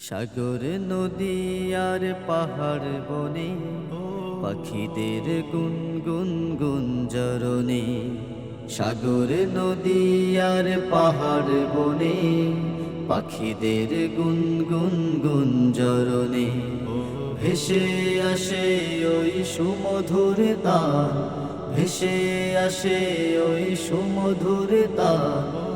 সাগর, নদী আর পাহাড় বনে, পাখিদের গুনগুন গুঞ্জরণে। সাগর, নদী আর পাহাড় বনে, পাখিদের গুনগুন গুঞ্জরণে। ভেসে আসে ওই সুমধুর তান ভেসে আসে ওই সুমধুর তান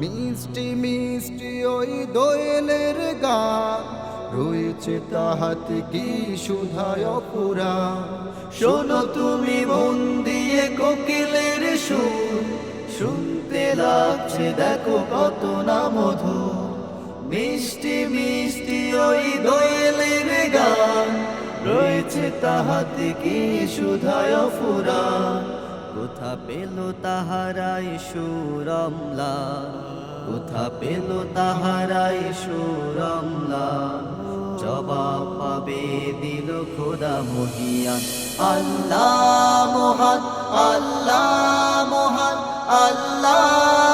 মিষ্টি মিষ্টি ওই দোয়েলের গান। রয়েছে তাহাতে কি সুধায় পুরা শোনো তুমি মন দিয়ে কোকিলের সুর। শুনতে লাগছে দেখো কত না মধু মিষ্টি মিষ্টি ওই দোয়েলের গান। রয়েছে তাহাতে কি সুধায় ফুরান কোথা পেল তাহারাই সুরমলা? কোথা পেল তাহারাই সুরমলা? জবাব পাবে দিল খোদা মহিয়ান আল্লাহ মহান আল্লাহ মহান, আল্লাহ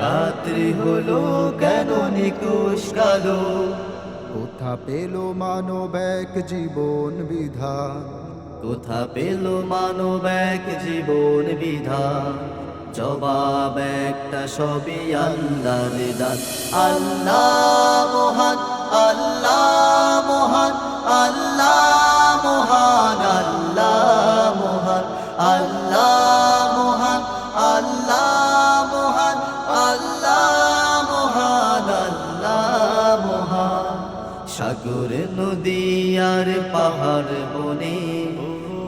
রাত্রি হলো কেন নিকুশ কালো? কোথা পেল মানব এক জীবন বিধা কোথা পেল মানব এক জীবন বিধা জবাব একটা সবই আল্লাহ আল্লাহ মহান সাগর নদী আর পাহাড় বনে,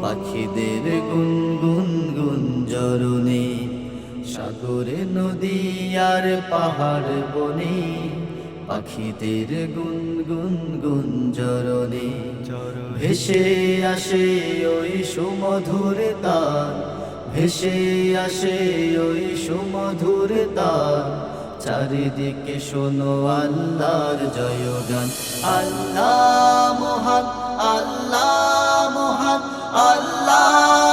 পাখিদের গুনগুন গুঞ্জরণে। সাগর নদী আর পাহাড় বনে, পাখিদের গুনগুন গুঞ্জরণে। ভেসে আসে ওই সুমধুর তার ভেসে আসে ওই সুমধুর তার চারিদিকে শোনো আল্লাহর জয়গান। আল্লাহ মহান আল্লাহ মহান আল্লাহ